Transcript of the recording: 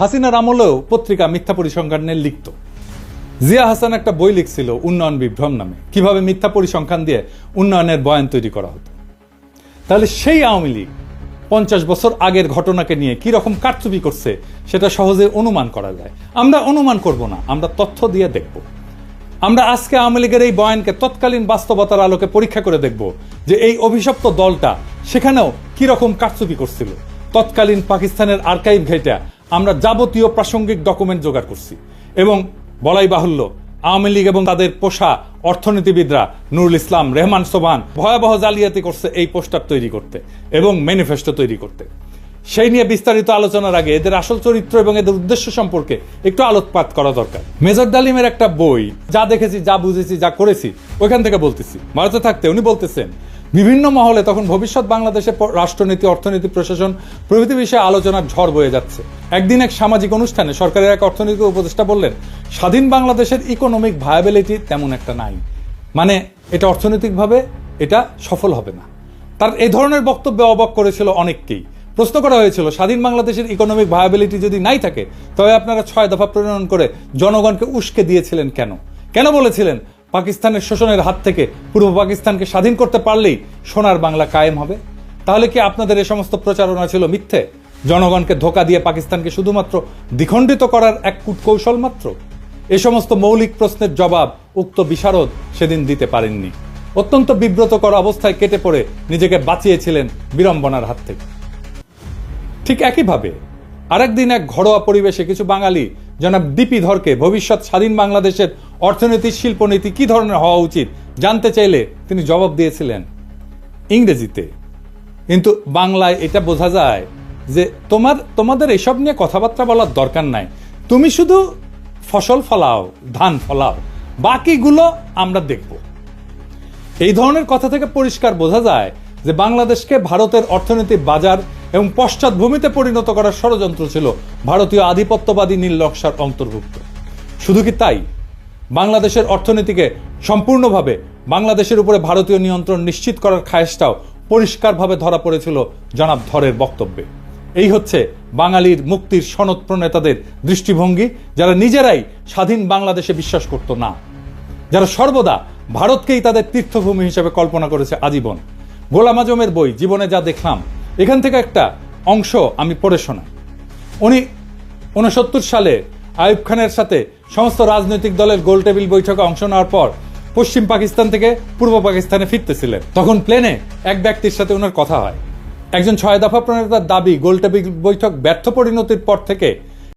হাসিনার আমলেও পত্রিকা মিথ্যা পরিসংখ্যান লিখত জিয়া হাসান একটা বই লিখছিল উন্নয়ন বিভ্রম নামে। কীভাবে মিথ্যা পরিসংখ্যান দিয়ে উন্নয়নের বয়ান তৈরি করা হতো? তাহলে সেই আওয়ামী লীগ পঞ্চাশ বছর আগের ঘটনাকে নিয়ে কি রকম কারচুপি করছে, সেটা সহজে অনুমান করা যায়। আমরা অনুমান করব না, আমরা তথ্য দিয়ে দেখব। আমরা আজকে আওয়ামী লীগের এই বয়ানকে তৎকালীন বাস্তবতার আলোকে পরীক্ষা করে দেখব যে এই অভিশপ্ত দলটা সেখানেও কি রকম কারচুপি করছিল। তৎকালীন পাকিস্তানের আর্কাইভ ঘেটা আমরা যাবতীয় প্রাসঙ্গিক ডকুমেন্ট জোগাড় করছি এবং বলাই বাহুল্য আওয়ামী লীগ এবং তাদের পোষা অর্থনীতিবিদরা নুরুল ইসলাম, রেহমান সোবান ভয়াবহ জালিয়াতি করছে এই পোস্টার তৈরি করতে এবং ম্যানিফেস্টো তৈরি করতে। সেই নিয়ে বিস্তারিত আলোচনার আগে এদের আসল চরিত্র এবং এদের উদ্দেশ্য সম্পর্কে একটু আলোকপাত করা দরকার। মেজর ডালিমের একটা বই, যা দেখেছি, যা বুঝেছি, যা করেছি ওইখান থেকে বলতেছি। ভারতে থাকতে উনি বলতেছেন বিভিন্ন মহলে তখন ভবিষ্যৎ বাংলাদেশের প- রাষ্ট্রনীতি, অর্থনীতি, প্রশাসন প্রভৃতি বিষয়ে আলোচনার ঝড় বয়ে যাচ্ছে। একদিন এক সামাজিক অনুষ্ঠানে সরকারের এক অর্থনৈতিক উপদেষ্টা বললেন, স্বাধীন বাংলাদেশের ইকোনমিক ভায়াবিলিটি তেমন একটা নাই। মানে এটা অর্থনৈতিকভাবে এটা সফল হবে না। তার এই ধরনের বক্তব্যে অবাক করেছিল অনেককেই। প্রশ্ন করা হয়েছিল, স্বাধীন বাংলাদেশের ইকোনমিক ভায়াবিলিটি যদি নাই থাকে, তবে আপনারা ছয় দফা প্রণয়ন করে জনগণকে উস্কে দিয়েছিলেন কেন? কেন বলেছিলেন পাকিস্তানের শোষণের হাত থেকে পূর্ব পাকিস্তানকে স্বাধীন করতে পারলেই সোনার বাংলা কায়েম হবে। তাহলে কি আপনাদের এ সমস্ত প্রচারণা ছিল মিথ্যে? জনগণকে ধোকা দিয়ে পাকিস্তানকে শুধুমাত্র দ্বিখণ্ডিত করার এক কূটকৌশল মাত্র? এ সমস্ত মৌলিক প্রশ্নের জবাব উক্ত বিশারদ সেদিন দিতে পারেননি। অত্যন্ত বিব্রতকর অবস্থায় কেটে পড়ে নিজেকে বাঁচিয়েছিলেন বিড়ম্বনার হাত থেকে। ঠিক একইভাবে আরেকদিন এক ঘরোয়া পরিবেশে কিছু বাঙালি, জনাব ডিপি ধরকে, ভবিষ্যৎ স্বাধীন বাংলাদেশের অর্থনীতি, শিল্পনীতি কি ধরনের হওয়া উচিত জানতে চাইলে তিনি জবাব দিয়েছিলেন ইংরেজিতে। কিন্তু বাংলায় এটা বোঝা যায় যে তোমার, তোমাদের এসব নিয়ে কথাবার্তা বলার দরকার নাই। তুমি শুধু ফসল ফলাও, ধান ফলাও, বাকিগুলো আমরা দেখব। এই ধরনের কথা থেকে পরিষ্কার বোঝা যায় যে বাংলাদেশকে ভারতের অর্থনৈতিক বাজার এবং পশ্চাৎভূমিতে পরিণত করার ষড়যন্ত্র ছিল ভারতীয় আধিপত্যবাদী নীল নকশার অন্তর্ভুক্ত। শুধু কি তাই? বাংলাদেশের অর্থনীতিকে সম্পূর্ণভাবে বাংলাদেশের উপরে ভারতীয় নিয়ন্ত্রণ নিশ্চিত করার খায়েশটাও পরিষ্কারভাবে ধরা পড়েছিল জনাব ধরের বক্তব্যে। এই হচ্ছে বাঙালির মুক্তির সনদ প্রণেতাদের দৃষ্টিভঙ্গি, যারা নিজেরাই স্বাধীন বাংলাদেশে বিশ্বাস করত না। যারা সর্বদা ভারতকেই তাদের তীর্থভূমি হিসেবে কল্পনা করেছে আজীবন। গোলাম আজমের বই, জীবনে যা দেখলাম এখান থেকে একটা অংশ আমি পড়ে শোনাই। উনি উনসত্তর সালে আয়ুব খানের সাথে সমস্ত রাজনৈতিক দলের গোল টেবিল বৈঠকে অংশ নেওয়ার পর পশ্চিম পাকিস্তান থেকে পূর্ব পাকিস্তানে ফিরতেছিলেন। তখন প্লেনে এক ব্যক্তির সাথে ওনার কথা হয়। একজন ছয় দফা প্রণেতার দাবি, গোল টেবিল বৈঠক ব্যর্থ পরিণতির পর থেকে